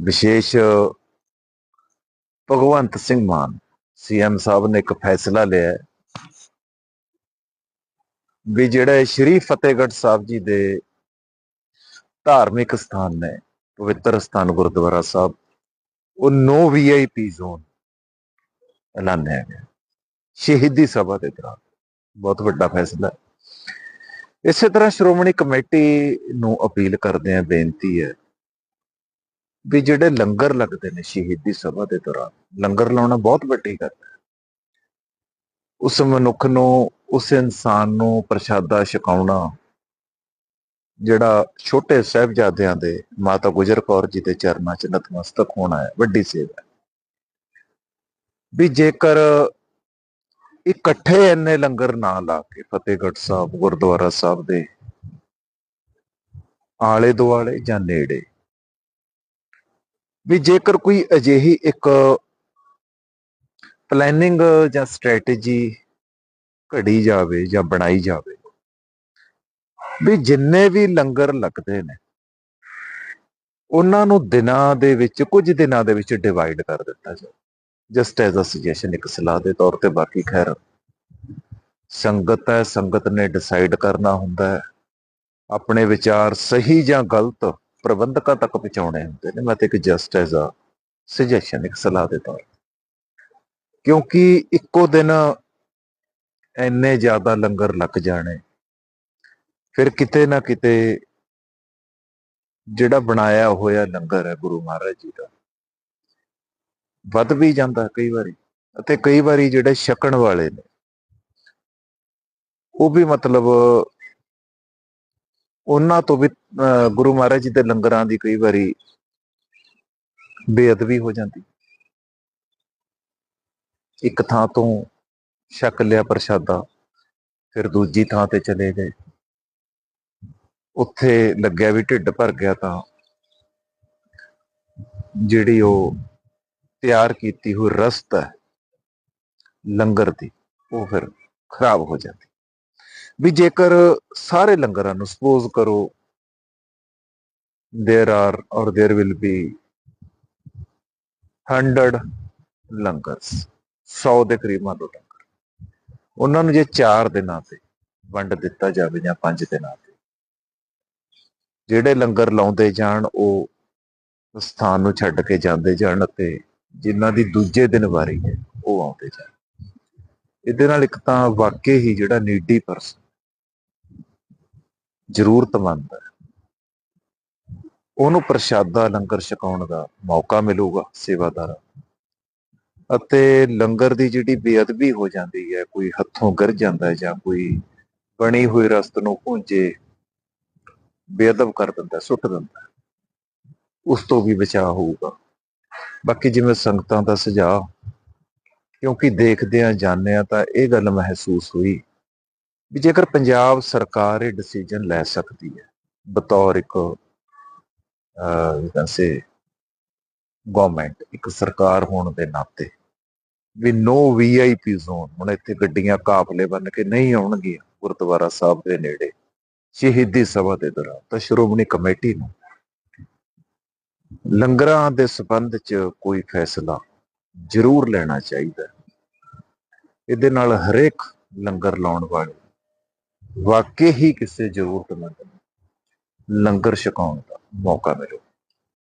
ਵਿਸ਼ੇਸ਼ ਭਗਵੰਤ ਸਿੰਘ ਮਾਨ ਸੀਐਮ ਸਾਹਿਬ ਨੇ ਇੱਕ ਫੈਸਲਾ ਲਿਆ ਵੀ ਜਿਹੜੇ ਸ਼੍ਰੀ ਫਤਿਹਗੜ੍ਹ ਸਾਹਿਬ ਜੀ ਦੇ ਧਾਰਮਿਕ ਸਥਾਨ ਨੇ, ਪਵਿੱਤਰ ਸਥਾਨ ਗੁਰਦੁਆਰਾ ਸਾਹਿਬ, ਉਹ ਨੋ ਵੀਆਈਪੀ ਜ਼ੋਨ ਐਲਾਨਿਆ ਗਿਆ। ਸ਼ਹੀਦੀ ਸਭਾ ਦੇ ਦੌਰਾਨ। ਬਹੁਤ ਵੱਡਾ ਫੈਸਲਾ। ਇਸੇ ਤਰ੍ਹਾਂ ਸ਼੍ਰੋਮਣੀ ਕਮੇਟੀ ਨੂੰ ਅਪੀਲ ਕਰਦੇ ਆ ਬੇਨਤੀ ਹੈ ਵੀ ਜਿਹੜੇ ਲੰਗਰ ਲੱਗਦੇ ਨੇ ਸ਼ਹੀਦੀ ਸਭਾ ਦੇ ਦੌਰਾਨ, ਲੰਗਰ ਲਾਉਣਾ ਬਹੁਤ ਵੱਡੀ ਗੱਲ ਹੈ। ਉਸ ਮਨੁੱਖ ਨੂੰ, ਉਸ ਇਨਸਾਨ ਨੂੰ ਪ੍ਰਸ਼ਾਦਾ ਛਕਾਉਣਾ, ਜਿਹੜਾ ਛੋਟੇ ਸਾਹਿਬਜ਼ਾਦਿਆਂ ਦੇ ਮਾਤਾ ਗੁਜਰ ਕੌਰ ਜੀ ਦੇ ਚਰਨਾਂ 'ਚ ਨਤਮਸਤਕ ਹੋਣਾ ਹੈ, ਵੱਡੀ ਸੇਵਾ ਵੀ ਜੇਕਰ ਇਕੱਠੇ ਇੰਨੇ ਲੰਗਰ ਨਾ ਲਾ ਕੇ ਫਤਿਹਗੜ੍ਹ ਸਾਹਿਬ, ਗੁਰਦੁਆਰਾ ਸਾਹਿਬ ਦੇ ਆਲੇ ਦੁਆਲੇ ਜਾਂ ਨੇੜੇ ਵੀ ਜੇਕਰ ਕੋਈ ਅਜਿਹੀ ਇੱਕ ਪਲੈਨਿੰਗ ਜਾਂ ਸਟ੍ਰੈਟਜੀ ਘੜੀ ਜਾਵੇ ਜਾਂ ਬਣਾਈ ਜਾਵੇ, ਵੀ ਜਿੰਨੇ ਵੀ ਲੰਗਰ ਲੱਗਦੇ ਨੇ, ਉਹਨਾਂ ਨੂੰ ਦਿਨਾਂ ਦੇ ਵਿੱਚ, ਕੁਝ ਦਿਨਾਂ ਦੇ ਵਿੱਚ ਡਿਵਾਈਡ ਕਰ ਦਿੱਤਾ ਜਾਵੇ। ਜਸਟ ਐਜ਼ ਅ ਸੁਜੈਸ਼ਨ ਇੱਕ ਸਲਾਹ ਦੇ ਤੌਰ ਤੇ ਬਾਕੀ ਖੈਰ, ਸੰਗਤ ਹੈ, ਸੰਗਤ ਨੇ ਡਿਸਾਈਡ ਕਰਨਾ ਹੁੰਦਾ ਹੈ, ਆਪਣੇ ਵਿਚਾਰ ਸਹੀ ਜਾਂ ਗਲਤ ਪ੍ਰਬੰਧਕਾਂ ਤੱਕ ਪਹੁੰਚਾਉਣੇ ਹੁੰਦੇ ਨੇ। ਮੈਂ ਤੇ ਇੱਕ ਜਸਟ ਐਜ਼ ਅ ਸੁਜੈਸ਼ਨ ਇੱਕ ਸਲਾਹ ਦੇ ਤੌਰ ਕਿਉਂਕਿ ਇੱਕੋ ਦਿਨ ਇੰਨੇ ਜ਼ਿਆਦਾ ਲੰਗਰ ਲੱਗ ਜਾਣੇ, ਫਿਰ ਕਿਤੇ ਨਾ ਕਿਤੇ ਜਿਹੜਾ ਬਣਾਇਆ ਹੋਇਆ ਲੰਗਰ ਹੈ ਗੁਰੂ ਮਹਾਰਾਜ ਜੀ ਦਾ, ਵੱਧ ਵੀ ਜਾਂਦਾ ਕਈ ਵਾਰੀ। ਅਤੇ ਕਈ ਵਾਰੀ ਜਿਹੜੇ ਛਕਣ ਵਾਲੇ ਨੇ, ਉਹ ਵੀ ਮਤਲਬ ਉਹਨਾਂ ਤੋਂ ਵੀ, ਅਹ, ਗੁਰੂ ਮਹਾਰਾਜ ਜੀ ਦੇ ਲੰਗਰਾਂ ਦੀ ਕਈ ਵਾਰੀ ਬੇਅਦਬੀ ਹੋ ਜਾਂਦੀ। ਇੱਕ ਥਾਂ ਤੋਂ ਛਕ ਲਿਆ ਪ੍ਰਸ਼ਾਦਾ, ਫਿਰ ਦੂਜੀ ਥਾਂ ਤੇ ਚਲੇ ਗਏ। ਉੱਥੇ ਲੱਗਿਆ ਵੀ ਢਿੱਡ ਭਰ ਗਿਆ ਤਾਂ ਜਿਹੜੀ ਉਹ ਤਿਆਰ ਕੀਤੀ ਹੋਈ ਰਸਤ ਹੈ, ਲੰਗਰ ਦੀ, ਉਹ ਫਿਰ ਖਰਾਬ ਹੋ ਜਾਂਦੀ। ਵੀ ਜੇਕਰ ਸਾਰੇ ਲੰਗਰਾਂ ਨੂੰ ਸਪੋਜ਼ ਕਰੋ, there are or there will be 100 langars 100 ਦੇ ਕਰੀਬ ਮੰਨ ਲਓ ਲੰਗਰ। ਉਹਨਾਂ ਨੂੰ ਜੇ 4 ਦਿਨਾਂ ਤੇ ਵੰਡ ਦਿੱਤਾ ਜਾਵੇ ਜਾਂ 5 ਦਿਨਾਂ ਤੇ, ਜਿਹੜੇ ਲੰਗਰ ਲਾਉਂਦੇ ਜਾਣ, ਉਹ ਸਥਾਨ ਨੂੰ ਛੱਡ ਕੇ ਜਾਂਦੇ ਜਾਣ ਅਤੇ ਜਿਨ੍ਹਾਂ ਦੀ ਦੂਜੇ ਦਿਨ ਵਾਰੀ ਹੈ, ਉਹ ਆਉਂਦੇ ਜਾਣ। ਇਹਦੇ ਨਾਲ ਇੱਕ ਤਾਂ ਵਾਕਈ ਹੀ ਜਿਹੜਾ ਨੀਡੀ ਪਰਸਨ ਜ਼ਰੂਰਤਮੰਦ ਉਹਨੂੰ ਪ੍ਰਸ਼ਾਦਾ, ਲੰਗਰ ਛਕਾਉਣ ਦਾ ਮੌਕਾ ਮਿਲੂਗਾ ਸੇਵਾਦਾਰਾਂ ਅਤੇ ਲੰਗਰ ਦੀ ਜਿਹੜੀ ਬੇਅਦਬੀ ਹੋ ਜਾਂਦੀ ਹੈ, ਕੋਈ ਹੱਥੋਂ ਗਿਰ ਜਾਂਦਾ ਜਾਂ ਕੋਈ ਬਣੀ ਹੋਈ ਰਸਤ ਨੂੰ ਪੁੰਜੇ ਬੇਅਦਬ ਕਰ ਦਿੰਦਾ, ਸੁੱਟ ਦਿੰਦਾ, ਉਸ ਤੋਂ ਵੀ ਬਚਾਅ ਹੋਊਗਾ। ਬਾਕੀ ਜਿਵੇਂ ਸੰਗਤਾਂ ਦਾ ਸੁਝਾਅ, ਕਿਉਂਕਿ ਦੇਖਦੇ ਆ ਜਾਣਦੇ ਆ ਤਾਂ ਇਹ ਗੱਲ ਮਹਿਸੂਸ ਹੋਈ ਵੀ ਜੇਕਰ ਪੰਜਾਬ ਸਰਕਾਰ ਇਹ ਡਿਸੀਜਨ ਲੈ ਸਕਦੀ ਹੈ, ਬਤੌਰ ਇੱਕ, ਅਹ ਸੇ ਗਵਰਨਮੈਂਟ ਇੱਕ ਸਰਕਾਰ ਹੋਣ ਦੇ ਨਾਤੇ, ਵੀ ਨੋ ਵੀਆਈਪੀ ਜ਼ੋਨ ਹੁਣ ਇੱਥੇ ਗੱਡੀਆਂ ਕਾਫਲੇ ਬਣ ਕੇ ਨਹੀਂ ਆਉਣਗੀਆਂ ਗੁਰਦੁਆਰਾ ਸਾਹਿਬ ਦੇ ਨੇੜੇ, ਸ਼ਹੀਦੀ ਸਭਾ ਦੇ ਦੌਰਾਨ, ਤਾਂ ਸ਼੍ਰੋਮਣੀ ਕਮੇਟੀ ਨੂੰ ਲੰਗਰਾਂ ਦੇ ਸਬੰਧ 'ਚ ਕੋਈ ਫੈਸਲਾ ਜ਼ਰੂਰ ਲੈਣਾ ਚਾਹੀਦਾ ਇਹਦੇ ਨਾਲ ਹਰੇਕ ਲੰਗਰ ਲਾਉਣ ਵਾਲੇ ਵਾਕਈ ਹੀ ਕਿਸੇ ਜ਼ਰੂਰਤਮੰਦ ਨੂੰ ਲੰਗਰ ਛਕਾਉਣ ਦਾ ਮੌਕਾ ਮਿਲੂ।